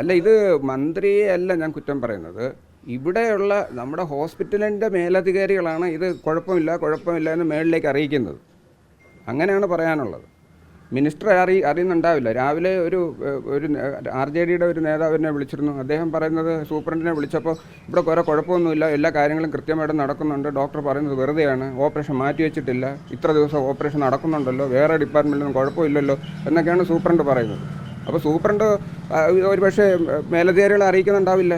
അല്ല ഇത് മന്ത്രിയെ അല്ല ഞാൻ കുറ്റം പറയുന്നത്. ഇവിടെയുള്ള നമ്മുടെ ഹോസ്പിറ്റലിന്റെ മേലധികാരികളാണ് ഇത് കുഴപ്പമില്ല കുഴപ്പമില്ല എന്ന് മേളിലേക്ക് അറിയിക്കുന്നത്. അങ്ങനെയാണ് പറയാനുള്ളത്. മിനിസ്റ്റർ അറി അറിയുന്നുണ്ടാവില്ല. രാവിലെ ഒരു ഒരു ആർ ജെ ഡിയുടെ ഒരു നേതാവിനെ വിളിച്ചിരുന്നു. അദ്ദേഹം പറയുന്നത് സൂപ്രണ്ടിനെ വിളിച്ചപ്പോൾ ഇവിടെ കുറേ കുഴപ്പമൊന്നുമില്ല എല്ലാ കാര്യങ്ങളും കൃത്യമായിട്ട് നടക്കുന്നുണ്ട്. ഡോക്ടർ പറയുന്നത് വെറുതെയാണ്. ഓപ്പറേഷൻ മാറ്റി വെച്ചിട്ടില്ല. ഇത്ര ദിവസം ഓപ്പറേഷൻ നടക്കുന്നുണ്ടല്ലോ. വേറെ ഡിപ്പാർട്ട്മെന്റിലൊന്നും കുഴപ്പമില്ലല്ലോ എന്നൊക്കെയാണ് സൂപ്രണ്ട് പറയുന്നത്. അപ്പോൾ സൂപ്രണ്ട് ഒരുപക്ഷെ മേലധികാരികൾ പക്ഷേ മേലധികാരികളെ അറിയിക്കുന്നുണ്ടാവില്ല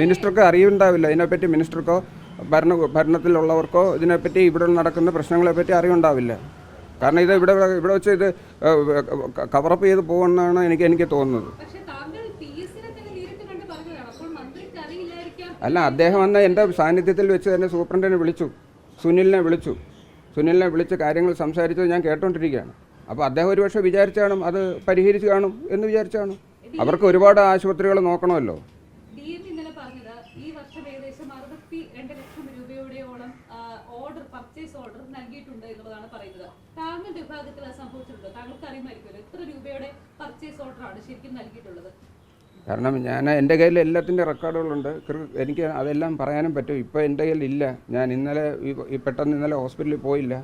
മിനിസ്റ്റർക്ക് അറിയുണ്ടാവില്ല ഇതിനെപ്പറ്റി മിനിസ്റ്റർക്കോ ഭരണ ഭരണത്തിലുള്ളവർക്കോ ഇതിനെപ്പറ്റി ഇവിടെ നടക്കുന്ന പ്രശ്നങ്ങളെപ്പറ്റി അറിവുണ്ടാവില്ല? കാരണം ഇത് ഇവിടെ ഇവിടെ വെച്ച് ഇത് കവറപ്പ് ചെയ്ത് പോകുമെന്നാണ് എനിക്ക് എനിക്ക് തോന്നുന്നത്. അല്ല അദ്ദേഹം അന്ന് എന്റെ സാന്നിധ്യത്തിൽ വെച്ച് തന്നെ സൂപ്രണ്ടിനെ വിളിച്ചു സുനിലിനെ വിളിച്ചു. സുനിലിനെ വിളിച്ച് കാര്യങ്ങൾ സംസാരിച്ചത് ഞാൻ കേട്ടോണ്ടിരിക്കുകയാണ്. അപ്പോൾ അദ്ദേഹം ഒരുപക്ഷെ വിചാരിച്ചു കാണും അത് പരിഹരിച്ചു കാണും എന്ന് വിചാരിച്ചു കാണും അവർക്ക് ഒരുപാട് ആശുപത്രികൾ നോക്കണമല്ലോ. കാരണം ഞാൻ എന്റെ കയ്യിൽ എല്ലാത്തിന്റെ റെക്കോർഡുകളുണ്ട്. എനിക്ക് അതെല്ലാം പറയാനും പറ്റും. ഇപ്പോൾ എന്റെ കയ്യിൽ ഇല്ല. ഞാൻ ഇന്നലെ ഈ പെട്ടെന്ന് ഇന്നലെ ഹോസ്പിറ്റലിൽ പോയില്ല.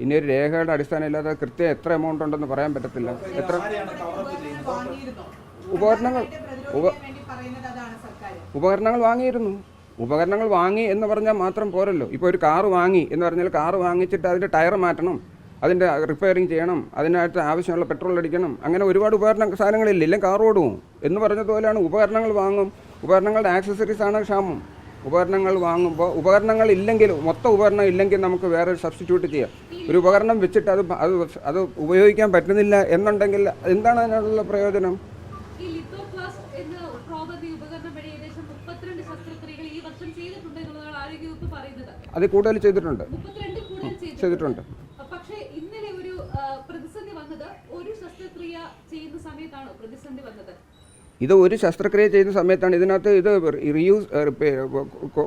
ഇനി ഒരു രേഖകളുടെ അടിസ്ഥാനം ഇല്ലാതെ കൃത്യം എത്ര എമൗണ്ട് ഉണ്ടെന്ന് പറയാൻ പറ്റത്തില്ല. എത്ര? ഉപകരണങ്ങൾ ഉപ ഉപകരണങ്ങൾ വാങ്ങിയിരുന്നു. ഉപകരണങ്ങൾ വാങ്ങി എന്ന് പറഞ്ഞാൽ മാത്രം പോരല്ലോ. ഇപ്പോൾ ഒരു കാറ് വാങ്ങി എന്ന് പറഞ്ഞാൽ കാറ് വാങ്ങിച്ചിട്ട് അതിന്റെ ടയർ മാറ്റണം. അതിന്റെ റിപ്പയറിങ് ചെയ്യണം. അതിനകത്ത് ആവശ്യമുള്ള പെട്രോൾ അടിക്കണം. അങ്ങനെ ഒരുപാട് ഉപകരണ സാധനങ്ങളില്ല. ഇല്ലെങ്കിൽ കാർ ഓടും. എന്ന് പറഞ്ഞതുപോലെയാണ് ഉപകരണങ്ങൾ വാങ്ങും. ഉപകരണങ്ങളുടെ ആക്സസറീസ് ആണ് ക്ഷാമം. ഉപകരണങ്ങൾ വാങ്ങുമ്പോൾ ഉപകരണങ്ങൾ ഇല്ലെങ്കിൽ മൊത്തം ഉപകരണം ഇല്ലെങ്കിൽ നമുക്ക് വേറെ സബ്സ്റ്റിറ്റ്യൂട്ട് ചെയ്യാം. ഒരു ഉപകരണം വെച്ചിട്ട് അത് അത് അത് ഉപയോഗിക്കാൻ പറ്റുന്നില്ല എന്നുണ്ടെങ്കിൽ എന്താണ് അതിനുള്ള പ്രയോജനം? അത് കൂടുതൽ ചെയ്തിട്ടുണ്ട്. ചെയ്തിട്ടുണ്ട്. പക്ഷേ ഇന്നലെ ഒരു പ്രതിസന്ധി വന്നത് ഒരു ശസ്ത്രക്രിയ ചെയ്യുന്ന സമയത്താണ് പ്രതിസന്ധി വന്നത്? ഇത് ഒരു ശസ്ത്രക്രിയ ചെയ്യുന്ന സമയത്താണ് ഇതിനകത്ത് ഇത് റീയൂസ്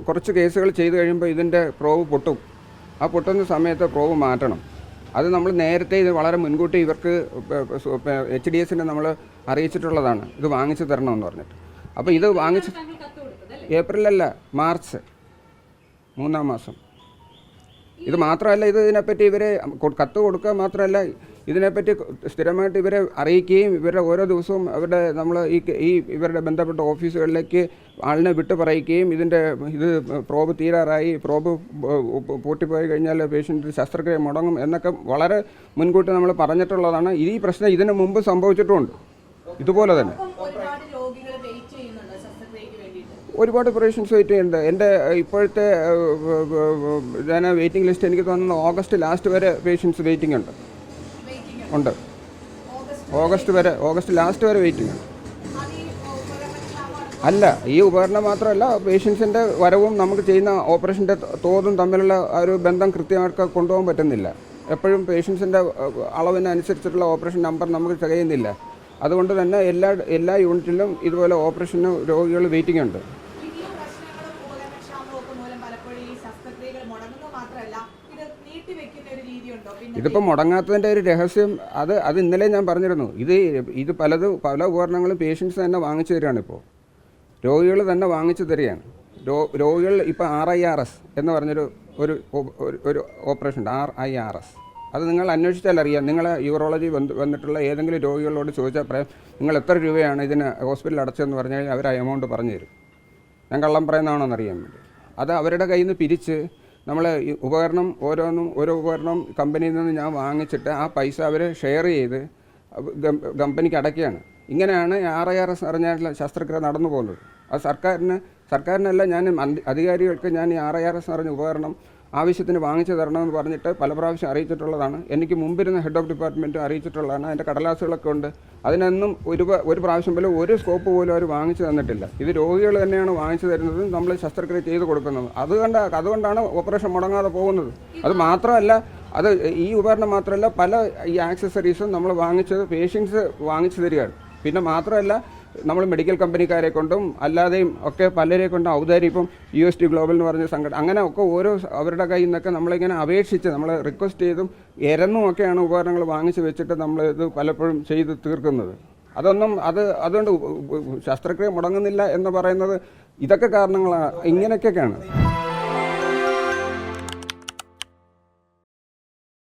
കുറച്ച് കേസുകൾ ചെയ്ത് കഴിയുമ്പോൾ ഇതിന്റെ പ്രോവ് പൊട്ടും. ആ പൊട്ടുന്ന സമയത്ത് പ്രോവ് മാറ്റണം. അത് നമ്മൾ നേരത്തെ ഇത് വളരെ മുൻകൂട്ടി ഇവർക്ക് എച്ച് ഡി എസിനെ നമ്മൾ അറിയിച്ചിട്ടുള്ളതാണ്. ഇത് വാങ്ങിച്ചു തരണമെന്ന് പറഞ്ഞിട്ട്. അപ്പോൾ ഇത് വാങ്ങിച്ച് ഏപ്രിലല്ല മാർച്ച്. മൂന്നാം മാസം. ഇത് മാത്രമല്ല ഇത് ഇതിനെപ്പറ്റി ഇവരെ കത്ത് കൊടുക്കുക മാത്രമല്ല ഇതിനെപ്പറ്റി സ്ഥിരമായിട്ട് ഇവരെ അറിയിക്കുകയും ഇവരുടെ ഓരോ ദിവസവും അവരുടെ നമ്മൾ ഈ ഈ ഇവരുടെ ബന്ധപ്പെട്ട ഓഫീസുകളിലേക്ക് ആളിനെ വിട്ടു പറയിക്കുകയും ഇതിന്റെ ഇത് പ്രോബ് തീരാറായി പ്രോബ് പൂട്ടിപ്പോയി കഴിഞ്ഞാൽ പേഷ്യന്റ് ശസ്ത്രക്രിയ മുടങ്ങും എന്നൊക്കെ വളരെ മുൻകൂട്ടി നമ്മൾ പറഞ്ഞിട്ടുള്ളതാണ്. ഈ പ്രശ്നം ഇതിനു മുമ്പ് സംഭവിച്ചിട്ടുമുണ്ട്. ഇതുപോലെ തന്നെ. ഒരുപാട് പേഷ്യൻസ് വെയിറ്റ് ചെയ്യുന്നുണ്ട് എന്റെ ഇപ്പോഴത്തെ ഞാൻ വെയിറ്റിംഗ് ലിസ്റ്റ് എനിക്ക് തോന്നുന്നു ഓഗസ്റ്റ് ലാസ്റ്റ് വരെ പേഷ്യൻസ് വെയിറ്റിംഗ് ഉണ്ട്. ഉണ്ട്. ഓഗസ്റ്റ് വരെ ഓഗസ്റ്റ് ലാസ്റ്റ് വരെ ഈ ഉപകരണക്ഷാമം അല്ല ഈ ഉപകരണം മാത്രമല്ല പേഷ്യൻസിന്റെ വരവും നമുക്ക് ചെയ്യുന്ന ഓപ്പറേഷന്റെ തോതും തമ്മിലുള്ള ആ ഒരു ബന്ധം കൃത്യമായിട്ട് കൊണ്ടുപോകാൻ പറ്റുന്നില്ല. എപ്പോഴും പേഷ്യൻസിന്റെ അളവിനനുസരിച്ചിട്ടുള്ള ഓപ്പറേഷൻ നമ്പർ നമുക്ക് തികയുന്നില്ല. അതുകൊണ്ട് തന്നെ എല്ലാ എല്ലാ യൂണിറ്റിലും ഇതുപോലെ ഓപ്പറേഷന് രോഗികൾ വെയിറ്റിംഗ് ഉണ്ട് ഇനിയും പ്രശ്നങ്ങളും ഉപകരണക്ഷാമവും ഒക്കെ മൂലം പലപ്പോഴും ഈ ശസ്ത്രക്രിയകൾ മുടങ്ങുന്നത് മാത്രമല്ല ഇത് നീട്ടിവെക്കുന്ന ഒരു രീതിയുണ്ടോ പിന്നെ ഇതിപ്പോൾ മുടങ്ങാത്തതിന്റെ ഒരു രഹസ്യം അത് അത് ഇന്നലെ ഞാൻ പറഞ്ഞിരുന്നു. ഇത് ഇത് പലത് പല ഉപകരണങ്ങളും പേഷ്യൻസ് തന്നെ വാങ്ങിച്ചു തരികയാണ് ഇപ്പോൾ രോഗികൾ തന്നെ വാങ്ങിച്ചു തരികയാണ്. രോ രോഗികൾ ഇപ്പോൾ ആർ ഐ ആർ എസ് എന്ന് പറഞ്ഞൊരു ഒരു ഒരു- ഓപ്പറേഷൻ ഉണ്ട് ആർ ഐ ആർ എസ്. അത് നിങ്ങൾ അന്വേഷിച്ചാൽ അറിയാം. നിങ്ങൾ യൂറോളജി വന്ന് വന്നിട്ടുള്ള ഏതെങ്കിലും രോഗികളോട് ചോദിച്ചാൽ പറയാം നിങ്ങൾ എത്ര രൂപയാണ് ഇതിന് ഹോസ്പിറ്റലിൽ അടച്ചതെന്ന് പറഞ്ഞാൽ അവർ ആ എമൗണ്ട് പറഞ്ഞു തരും ഞാൻ കള്ളം പറയുന്നതാണോ എന്നറിയാൻ വേണ്ടി. അത് അവരുടെ കയ്യിൽ നിന്ന് പിരിച്ച് നമ്മൾ ഈ ഉപകരണം ഓരോന്നും ഓരോ ഉപകരണം കമ്പനിയിൽ നിന്ന് ഞാൻ വാങ്ങിച്ചിട്ട് ആ പൈസ അവർ ഷെയർ ചെയ്ത് കമ്പനിക്ക് അടയ്ക്കുകയാണ്. ഇങ്ങനെയാണ് ആർ ഐ ആർ എസ് അറിഞ്ഞാൽ ശസ്ത്രക്രിയ നടന്നു പോകുന്നത്. അത് സർക്കാരിന് സർക്കാരിനല്ല ഞാൻ അധികാരികൾക്ക് ഞാൻ ഈ ആർ ഐ ആർ എസ് പറഞ്ഞ ഉപകരണം ആവശ്യത്തിന് വാങ്ങിച്ചു തരണമെന്ന് പറഞ്ഞിട്ട് പല പ്രാവശ്യം അറിയിച്ചിട്ടുള്ളതാണ്. എനിക്ക് മുമ്പിരുന്ന ഹെഡ് ഓഫ് ഡിപ്പാർട്ട്മെന്റ് അറിയിച്ചിട്ടുള്ളതാണ്. അതിന്റെ കടലാസുകളൊക്കെ ഉണ്ട്. അതിനൊന്നും ഒരു ഒരു പ്രാവശ്യം പോലും ഒരു സ്കോപ്പ് പോലും അവർ വാങ്ങിച്ചു തന്നിട്ടില്ല. ഇത് രോഗികൾ തന്നെയാണ് വാങ്ങിച്ചു തരുന്നത് നമ്മൾ ശസ്ത്രക്രിയ ചെയ്ത് കൊടുക്കുന്നത്. അതുകൊണ്ട് അതുകൊണ്ടാണ് ഓപ്പറേഷൻ മുടങ്ങാതെ പോകുന്നത്. അത് മാത്രമല്ല അത് ഈ ഉപകരണം മാത്രമല്ല പല ഈ ആക്സസറീസും നമ്മൾ വാങ്ങിച്ചത് പേഷ്യൻസ് വാങ്ങിച്ചു തരികയാണ്. പിന്നെ മാത്രമല്ല നമ്മൾ മെഡിക്കൽ കമ്പനിക്കാരെ കൊണ്ടും അല്ലാതെയും ഒക്കെ പലരെ കൊണ്ടും ഔദാര്യം ഇപ്പം യു എസ് ടി ഗ്ലോബൽ എന്ന് പറഞ്ഞ സംഘടന അങ്ങനെ ഒക്കെ ഓരോ അവരുടെ കയ്യിൽ നിന്നൊക്കെ നമ്മളിങ്ങനെ അപേക്ഷിച്ച് നമ്മൾ റിക്വസ്റ്റ് ചെയ്തും എരന്നും ഒക്കെയാണ് ഉപകരണങ്ങൾ വാങ്ങിച്ചു വെച്ചിട്ട് നമ്മൾ ഇത് പലപ്പോഴും ചെയ്ത് തീർക്കുന്നത്. അതൊന്നും അത് അതുകൊണ്ട് ശസ്ത്രക്രിയ മുടങ്ങുന്നില്ല എന്ന് പറയുന്നത് ഇതൊക്കെ കാരണങ്ങളാണ് ഇങ്ങനെയൊക്കെയാണ്